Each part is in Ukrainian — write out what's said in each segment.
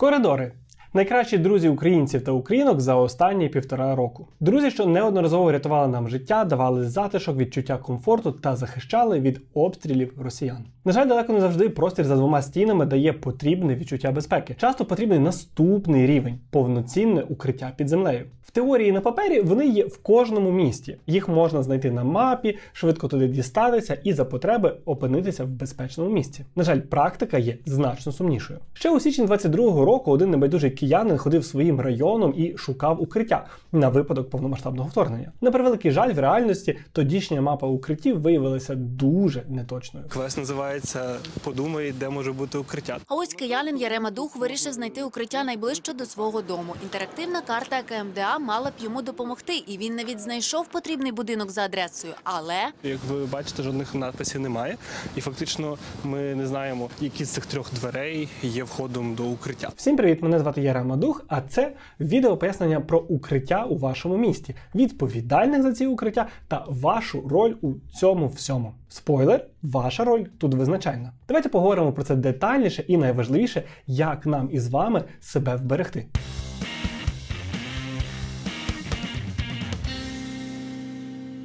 Коридори. Найкращі друзі українців та українок за останні півтора року. Друзі, що неодноразово рятували нам життя, давали затишок, відчуття комфорту та захищали від обстрілів росіян. На жаль, далеко не завжди простір за двома стінами дає потрібне відчуття безпеки. Часто потрібний наступний рівень повноцінне укриття під землею. В теорії на папері вони є в кожному місті. Їх можна знайти на мапі, швидко туди дістатися і за потреби опинитися в безпечному місці. На жаль, практика є значно сумнішою. Ще у січні 22-го року один небайдужий киянин ходив своїм районом і шукав укриття на випадок повномасштабного вторгнення. На превеликий жаль, в реальності тодішня мапа укриттів виявилася дуже неточною. Квест називається Подумай, де може бути укриття. А ось киянин Ярема Дух вирішив знайти укриття найближче до свого дому. Інтерактивна карта КМДА мала б йому допомогти, і він навіть знайшов потрібний будинок за адресою. Але Як ви бачите, жодних надписів немає, і фактично ми не знаємо, які з цих трьох дверей є входом до укриття. Всім привіт! Мене звати Ярема Дух, а це відео пояснення про укриття у вашому місті, відповідальних за ці укриття та вашу роль у цьому всьому. Спойлер, ваша роль тут визначальна. Давайте поговоримо про це детальніше і найважливіше, як нам із вами себе вберегти.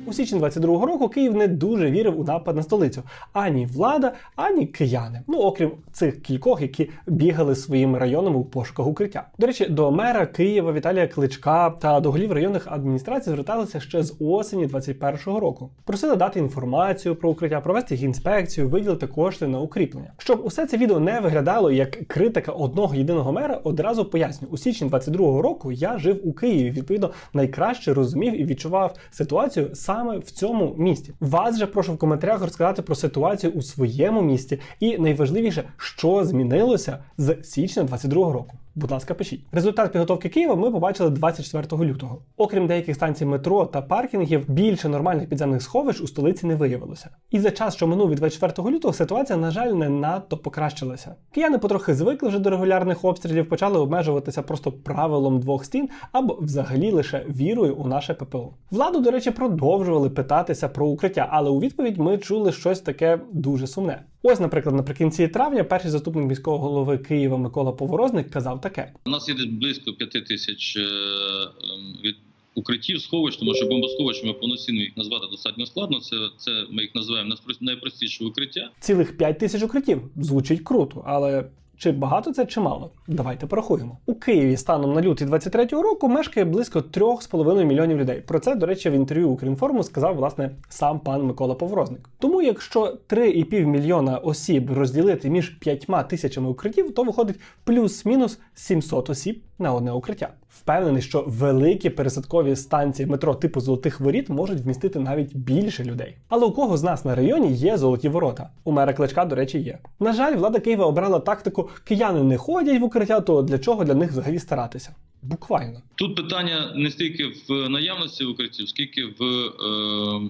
У січні 22-го року Київ не дуже вірив у напад на столицю. Ані влада, ані кияни. Ну окрім цих кількох, які бігали своїми районами у пошуках укриття. До речі, до мера Києва Віталія Кличка та до голів районних адміністрацій зверталися ще з осені 21-го року. Просили дати інформацію про укриття, провести їх інспекцію, виділити кошти на укріплення. Щоб усе це відео не виглядало як критика одного єдиного мера, одразу поясню. У січні 22-го року я жив у Києві. Відповідно, найкраще розумів і відчував ситуацію саме в цьому місті. Вас же прошу в коментарях розказати про ситуацію у своєму місті і найважливіше, що змінилося з січня 22-го року. Будь ласка, пишіть. Результат підготовки Києва ми побачили 24 лютого. Окрім деяких станцій метро та паркінгів, більше нормальних підземних сховищ у столиці не виявилося. І за час, що минув від 24 лютого, ситуація, на жаль, не надто покращилася. Кияни потрохи звикли вже до регулярних обстрілів, почали обмежуватися просто правилом двох стін або взагалі лише вірою у наше ППО. Владу, до речі, продовжували питатися про укриття, але у відповідь ми чули щось таке дуже сумне. Ось, наприклад, наприкінці травня перший заступник міського голови Києва Микола Поворозник казав таке: У нас є близько п'яти тисяч е, ем, від укриттів, сховищ, тому що бомбосховищами повноцінно їх назвати достатньо складно. Це, це ми їх називаємо найпрост- найпростіше укриття. цілих 5 тисяч укриттів. Звучить круто, але. Чи багато це чи мало? Давайте порахуємо. У Києві станом на лютий 23-го року мешкає близько 3,5 мільйонів людей. Про це, до речі, в інтерв'ю Укрінформу сказав власне сам пан Микола Поврозник. Тому, якщо 3,5 мільйона осіб розділити між 5 тисячами укриттів, то виходить плюс-мінус 700 осіб на одне укриття. Впевнений, що великі пересадкові станції метро типу золотих воріт можуть вмістити навіть більше людей. Але у кого з нас на районі є золоті ворота? У мера кличка, до речі, є. На жаль, влада Києва обрала тактику: кияни не ходять в укриття, то для чого для них взагалі старатися? Буквально. Тут питання не стільки в наявності укриттів, скільки в, е,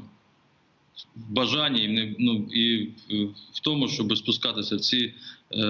бажанні і, ну, і в, тому, щоб спускатися в ці е,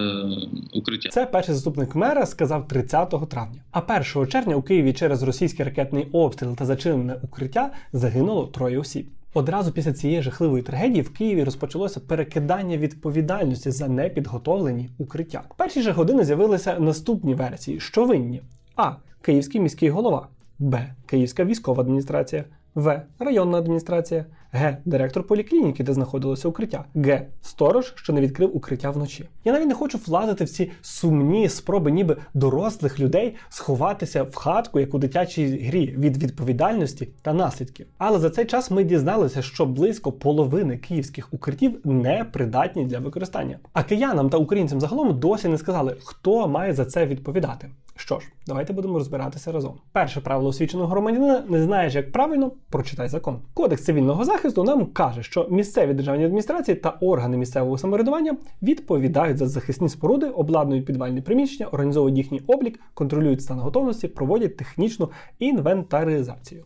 укриття. Це перший заступник мера сказав 30 травня. А 1 червня у Києві через російський ракетний обстріл та зачинене укриття загинуло троє осіб. Одразу після цієї жахливої трагедії в Києві розпочалося перекидання відповідальності за непідготовлені укриття. Перші же години з'явилися наступні версії, що винні: А. Київський міський голова, Б. Київська військова адміністрація, В. Районна адміністрація, Г. Директор поліклініки, де знаходилося укриття, Г. Сторож, що не відкрив укриття вночі. Я навіть не хочу влазити в ці сумні спроби, ніби дорослих людей сховатися в хатку, як у дитячій грі, від відповідальності та наслідків. Але за цей час ми дізналися, що близько половини київських укриттів не придатні для використання. А киянам та українцям загалом досі не сказали, хто має за це відповідати. Що ж, давайте будемо розбиратися разом. Перше правило освіченого громадянина не знаєш, як правильно прочитай закон. Кодекс цивільного захисту нам каже, що місцеві державні адміністрації та органи місцевого самоврядування відповідають за захисні споруди, обладнують підвальні приміщення, організовують їхній облік, контролюють стан готовності, проводять технічну інвентаризацію.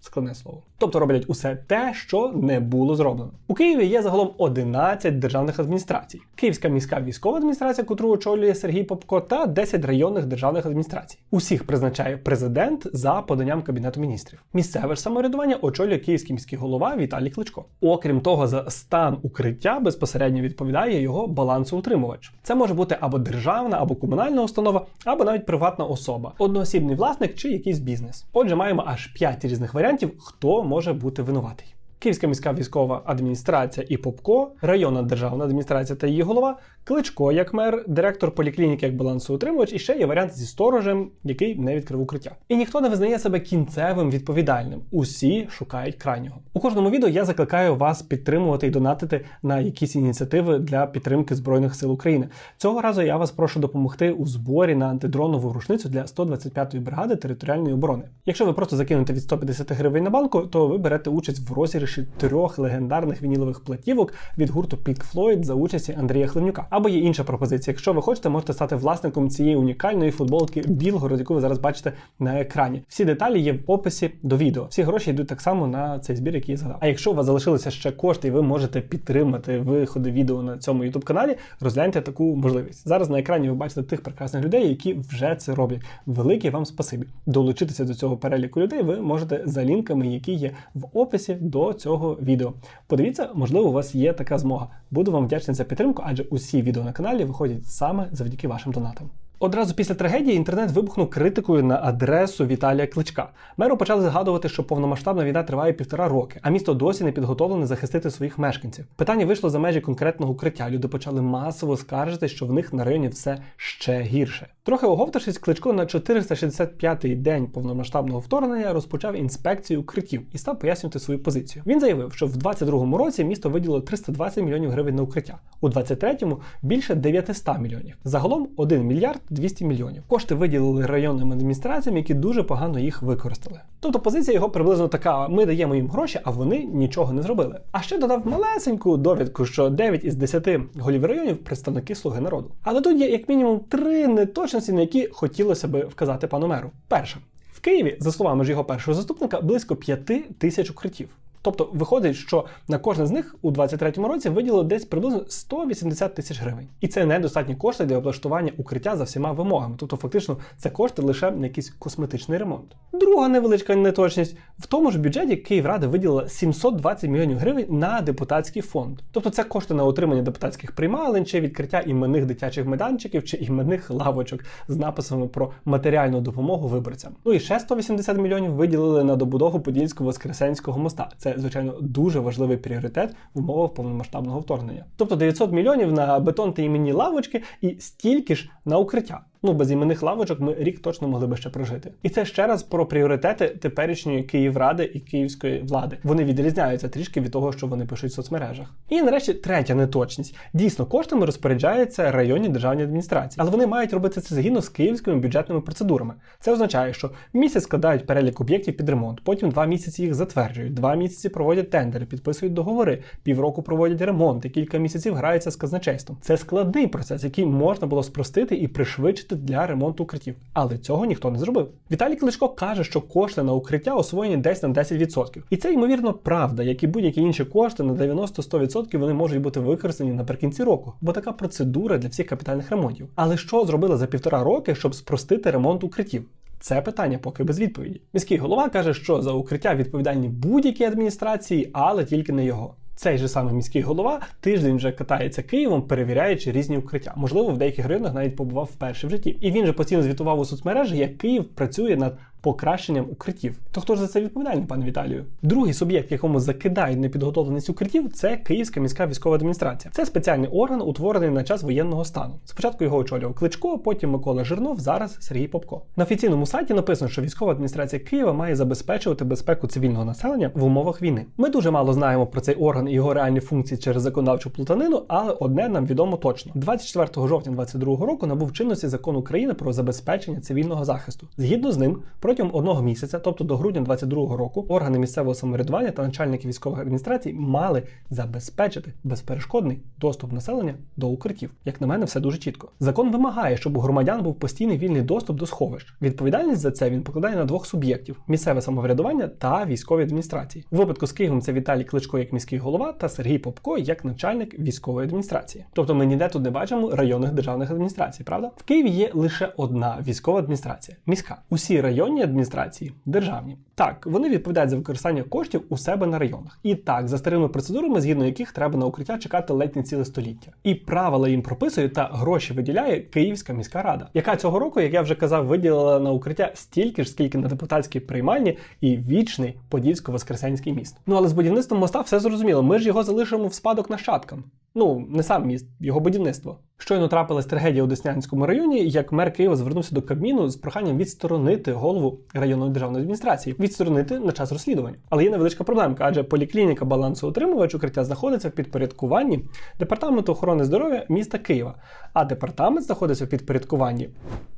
Складне слово. Тобто роблять усе те, що не було зроблено. У Києві є загалом 11 державних адміністрацій: Київська міська військова адміністрація, котру очолює Сергій Попко, та 10 районних державних адміністрацій. Усіх призначає президент за поданням кабінету міністрів. Місцеве ж самоврядування очолює київський міський голова Віталій Кличко. Окрім того, за стан укриття безпосередньо відповідає його балансоутримувач. Це може бути або державна, або комунальна установа, або навіть приватна особа, одноосібний власник чи якийсь бізнес. Отже, маємо аж 5 різних варіантів, хто може бути винуватий. Київська міська військова адміністрація і Попко, районна державна адміністрація та її голова, Кличко як мер, директор поліклініки як балансоутримувач, і ще є варіант зі сторожем, який не відкрив укриття. І ніхто не визнає себе кінцевим відповідальним. Усі шукають крайнього. У кожному відео я закликаю вас підтримувати і донатити на якісь ініціативи для підтримки збройних сил України. Цього разу я вас прошу допомогти у зборі на антидронову рушницю для 125-ї бригади територіальної оборони. Якщо ви просто закинете від 150 гривень на банку, то ви берете участь в розіграші трьох легендарних вінілових платівок від гурту Pink Floyd за участі Андрія Хливнюка. Або є інша пропозиція. Якщо ви хочете, можете стати власником цієї унікальної футболки Білгород, яку ви зараз бачите на екрані. Всі деталі є в описі до відео. Всі гроші йдуть так само на цей збір, який я згадав. А якщо у вас залишилися ще кошти, і ви можете підтримати виходи відео на цьому youtube каналі, розгляньте таку можливість. Зараз на екрані ви бачите тих прекрасних людей, які вже це роблять. Велике вам спасибі. Долучитися до цього переліку людей ви можете за лінками, які є в описі до цього відео. Подивіться, можливо, у вас є така змога. Буду вам вдячний за підтримку, адже усі відео на каналі виходять саме завдяки вашим донатам. Одразу після трагедії інтернет вибухнув критикою на адресу Віталія Кличка. Меру почали згадувати, що повномасштабна війна триває півтора роки, а місто досі не підготовлене захистити своїх мешканців. Питання вийшло за межі конкретного укриття. Люди почали масово скаржити, що в них на районі все ще гірше. Трохи оговтавшись, Кличко на 465-й день повномасштабного вторгнення розпочав інспекцію укриттів і став пояснювати свою позицію. Він заявив, що в 22-му році місто виділило 320 мільйонів гривень на укриття, у 23-му більше 900 мільйонів. Загалом 1 мільярд 200 мільйонів. Кошти виділили районним адміністраціям, які дуже погано їх використали. Тобто позиція його приблизно така: ми даємо їм гроші, а вони нічого не зробили. А ще додав малесеньку довідку, що 9 із 10 голів районів представники слуги народу. Але тут є як мінімум три неточності, на які хотілося би вказати пану меру. Перше. В Києві, за словами ж його першого заступника, близько 5 тисяч укриттів. Тобто виходить, що на кожне з них у 2023 році виділили десь приблизно 180 тисяч гривень. І це недостатні кошти для облаштування укриття за всіма вимогами. Тобто, фактично, це кошти лише на якийсь косметичний ремонт. Друга невеличка неточність в тому ж бюджеті Київрада виділила 720 мільйонів гривень на депутатський фонд. Тобто, це кошти на утримання депутатських приймалень чи відкриття іменних дитячих майданчиків чи іменних лавочок з написами про матеріальну допомогу виборцям. Ну і ще 180 мільйонів виділили на добудову Подільсько-Воскресенського моста. Звичайно дуже важливий пріоритет в умовах повномасштабного вторгнення. Тобто 900 мільйонів на бетон та іменні лавочки і стільки ж на укриття. Ну, без іменних лавочок ми рік точно могли би ще прожити. І це ще раз про пріоритети теперішньої Київради і київської влади. Вони відрізняються трішки від того, що вони пишуть в соцмережах. І нарешті третя неточність. Дійсно, коштами розпоряджаються районні державні адміністрації, але вони мають робити це згідно з київськими бюджетними процедурами. Це означає, що місяць складають перелік об'єктів під ремонт, потім два місяці їх затверджують, два місяці проводять тендери, підписують договори, півроку проводять ремонт і кілька місяців граються з казначейством. Це складний процес, який можна було спростити і пришвидшити для ремонту укриттів. Але цього ніхто не зробив. Віталій Кличко каже, що кошти на укриття освоєні десь на 10%. І це ймовірно правда, як і будь-які інші кошти на 90-100% вони можуть бути використані наприкінці року, бо така процедура для всіх капітальних ремонтів. Але що зробили за півтора роки, щоб спростити ремонт укриттів? Це питання поки без відповіді. Міський голова каже, що за укриття відповідальні будь-які адміністрації, але тільки не його. Цей же самий міський голова тиждень вже катається Києвом, перевіряючи різні укриття. Можливо, в деяких районах навіть побував вперше в житті. І він же постійно звітував у соцмережі, як Київ працює над покращенням укриттів. То хто ж за це відповідальний, пане Віталію? Другий суб'єкт, якому закидають непідготовленість укриттів, це Київська міська військова адміністрація. Це спеціальний орган, утворений на час воєнного стану. Спочатку його очолював Кличко, потім Микола Жирнов, зараз Сергій Попко. На офіційному сайті написано, що військова адміністрація Києва має забезпечувати безпеку цивільного населення в умовах війни. Ми дуже мало знаємо про цей орган і його реальні функції через законодавчу плутанину, але одне нам відомо точно: 24 жовтня 2022 року набув чинності закон України про забезпечення цивільного захисту. Згідно з ним, протягом одного місяця, тобто до грудня 2022 року, органи місцевого самоврядування та начальники військових адміністрацій мали забезпечити безперешкодний доступ населення до укриттів. Як на мене, все дуже чітко. Закон вимагає, щоб у громадян був постійний вільний доступ до сховищ. Відповідальність за це він покладає на двох суб'єктів: місцеве самоврядування та військові адміністрації. У випадку з Києвом це Віталій Кличко як міський голова та Сергій Попко як начальник військової адміністрації. Тобто ми ніде тут не бачимо районних державних адміністрацій, правда? В Києві є лише одна військова адміністрація міська. Усі районні адміністрації державні. Так, вони відповідають за використання коштів у себе на районах. І так, за старими процедурами, згідно яких треба на укриття чекати ледь не ціле століття. І правила їм прописує та гроші виділяє Київська міська рада, яка цього року, як я вже казав, виділила на укриття стільки ж, скільки на депутатській приймальні і вічний Подільсько-Воскресенський міст. Ну але з будівництвом моста все зрозуміло. Ми ж його залишимо в спадок нащадкам. Ну, не сам міст, його будівництво. Щойно трапилась трагедія у Деснянському районі, як мер Києва звернувся до Кабміну з проханням відсторонити голову районної державної адміністрації, відсторонити на час розслідування. Але є невеличка проблемка, адже поліклініка балансоутримувач укриття знаходиться в підпорядкуванні департаменту охорони здоров'я міста Києва, а департамент знаходиться в підпорядкуванні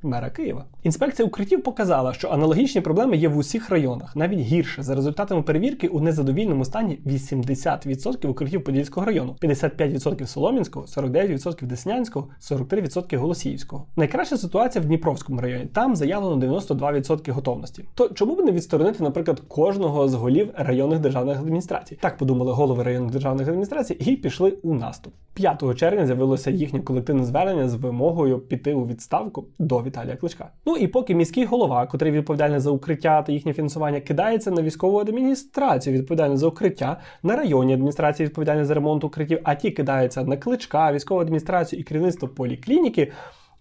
мера Києва. Інспекція укриттів показала, що аналогічні проблеми є в усіх районах, навіть гірше. За результатами перевірки у незадовільному стані 80% укриттів Подільського району, 55% Солом'янського, 49% Деснянського, 43% Голосіївського. Найкраща ситуація в Дніпровському районі. Там заявлено 92% готовності. То чому б не відсторонити, наприклад, кожного з голів районних державних адміністрацій? Так подумали голови районних державних адміністрацій і пішли у наступ. 5 червня з'явилося їхнє колективне звернення з вимогою піти у відставку до Віталія Кличка. Ну і поки міський голова, котрий відповідальний за укриття та їхнє фінансування, кидається на військову адміністрацію, відповідальну за укриття, на районні адміністрації відповідальні за ремонт укриттів, а ті кидаються на кличка, військову адміністрацію і керівництво поліклініки.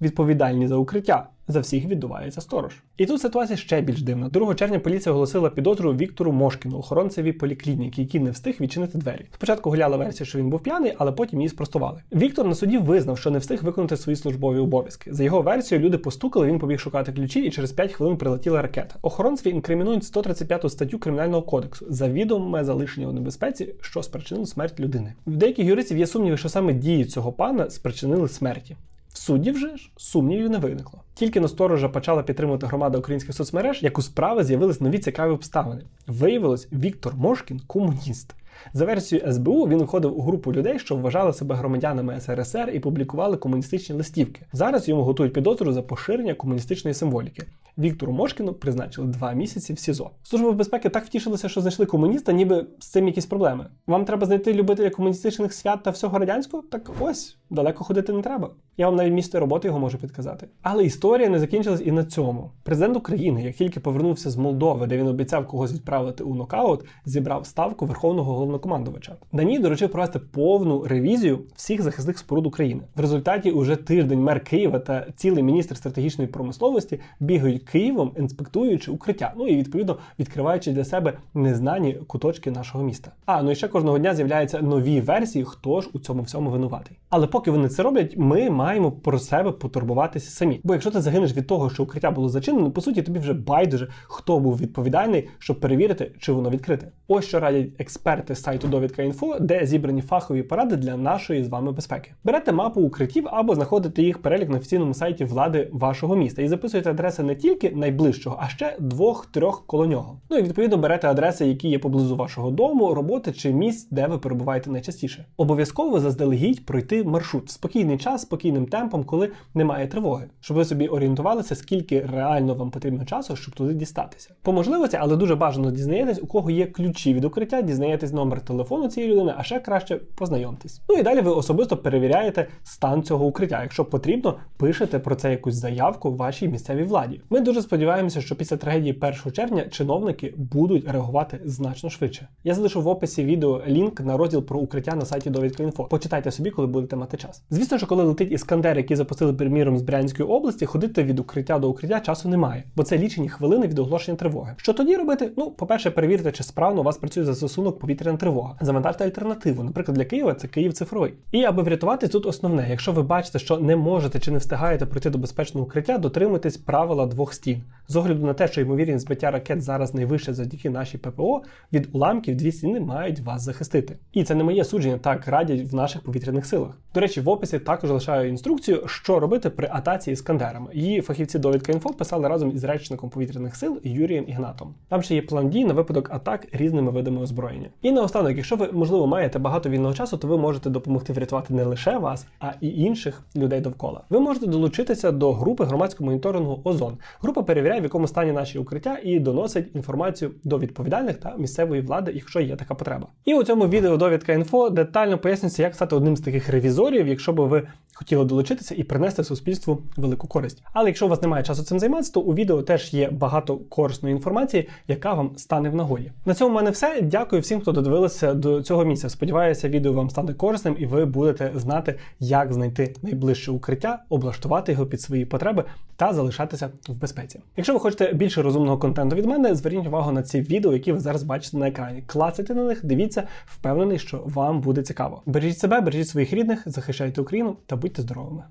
Відповідальні за укриття за всіх віддувається сторож. І тут ситуація ще більш дивна. 2 червня поліція оголосила підозру Віктору Мошкіну, охоронцеві поліклініки, який не встиг відчинити двері. Спочатку гуляла версія, що він був п'яний, але потім її спростували. Віктор на суді визнав, що не встиг виконати свої службові обов'язки. За його версією, люди постукали, він побіг шукати ключі, і через 5 хвилин прилетіла ракета. Охоронцеві інкримінують 135 статтю кримінального кодексу за відоме залишення у небезпеці, що спричинило смерть людини. В деяких юристів є сумніви, що саме дії цього пана спричинили смерті. В суді вже ж сумнівів не виникло. Тільки на сторожа почала підтримувати громада українських соцмереж, як у справи з'явились нові цікаві обставини. Виявилось, Віктор Мошкін комуніст. За версією СБУ він входив у групу людей, що вважали себе громадянами СРСР і публікували комуністичні листівки. Зараз йому готують підозру за поширення комуністичної символіки. Віктору Мошкіну призначили два місяці в СІЗО. Служба безпеки так втішилася, що знайшли комуніста, ніби з цим якісь проблеми. Вам треба знайти любителя комуністичних свят та всього радянського? Так ось далеко ходити не треба. Я вам навіть місце роботи його можу підказати. Але історія не закінчилась і на цьому. Президент України, як тільки повернувся з Молдови, де він обіцяв когось відправити у нокаут, зібрав ставку верховного головнокомандувача. На ній доручив провести повну ревізію всіх захисних споруд України. В результаті уже тиждень мер Києва та цілий міністр стратегічної промисловості бігають Києвом, інспектуючи укриття. Ну і відповідно відкриваючи для себе незнані куточки нашого міста. А ну і ще кожного дня з'являються нові версії, хто ж у цьому всьому винуватий. Але поки вони це роблять, ми маємо про себе потурбуватися самі. Бо якщо ти загинеш від того, що укриття було зачинено, по суті, тобі вже байдуже, хто був відповідальний, щоб перевірити, чи воно відкрите. Ось що радять експерти з сайту довідка.інфо, де зібрані фахові поради для нашої з вами безпеки. Берете мапу укриттів або знаходите їх перелік на офіційному сайті влади вашого міста і записуєте адреси не тільки найближчого, а ще двох-трьох коло нього. Ну і відповідно берете адреси, які є поблизу вашого дому, роботи чи місць, де ви перебуваєте найчастіше. Обов'язково заздалегідь пройти маршрут в спокійний час, спокійним темпом, коли немає тривоги, щоб ви собі орієнтувалися, скільки реально вам потрібно часу, щоб туди дістатися. По можливості, але дуже бажано дізнаєтесь, у кого є ключі від укриття, дізнаєтесь номер телефону цієї людини, а ще краще познайомтесь. Ну і далі ви особисто перевіряєте стан цього укриття. Якщо потрібно, пишете про це якусь заявку вашій місцевій владі. Ми дуже сподіваємося, що після трагедії 1 червня чиновники будуть реагувати значно швидше. Я залишу в описі відео лінк на розділ про укриття на сайті довідка.інфо. Почитайте собі, коли будете мати час. Звісно, що коли летить іскандер, який запустили приміром з Брянської області, ходити від укриття до укриття часу немає, бо це лічені хвилини від оголошення тривоги. Що тоді робити? Ну, по-перше, перевірте, чи справно у вас працює застосунок повітряна тривога. Завантажте альтернативу. Наприклад, для Києва це Київ цифровий. І аби врятуватись, тут основне, якщо ви бачите, що не можете чи не встигаєте пройти до безпечного укриття, дотримуйтесь правила двох стін. З огляду на те, що ймовірність збиття ракет зараз найвища завдяки нашій ППО, від уламків дві стіни мають вас захистити. І це не моє судження, так радять в наших повітряних силах. До речі, в описі також лишаю інструкцію, що робити при атаці іскандерами. Її фахівці довідка інфо писали разом із речником повітряних сил Юрієм Ігнатом. Там ще є план дій на випадок атак різними видами озброєння. І наостанок, якщо ви можливо маєте багато вільного часу, то ви можете допомогти врятувати не лише вас, а і інших людей довкола. Ви можете долучитися до групи громадського моніторингу Озон. Група перевіряє, в якому стані наші укриття, і доносить інформацію до відповідальних та місцевої влади, якщо є така потреба. І у цьому відео довідка інфо детально пояснюється, як стати одним з таких ревізорів, якщо би ви хотіли долучитися і принести суспільству велику користь. Але якщо у вас немає часу цим займатися, то у відео теж є багато корисної інформації, яка вам стане в нагоді. На цьому в мене все. Дякую всім, хто додивилися до цього місця. Сподіваюся, відео вам стане корисним і ви будете знати, як знайти найближче укриття, облаштувати його під свої потреби та залишатися в безпеці. Якщо ви хочете більше розумного контенту від мене, зверніть увагу на ці відео, які ви зараз бачите на екрані. Клацайте на них, дивіться, впевнений, що вам буде цікаво. Бережіть себе, бережіть своїх рідних, захищайте Україну та будьте здоровими.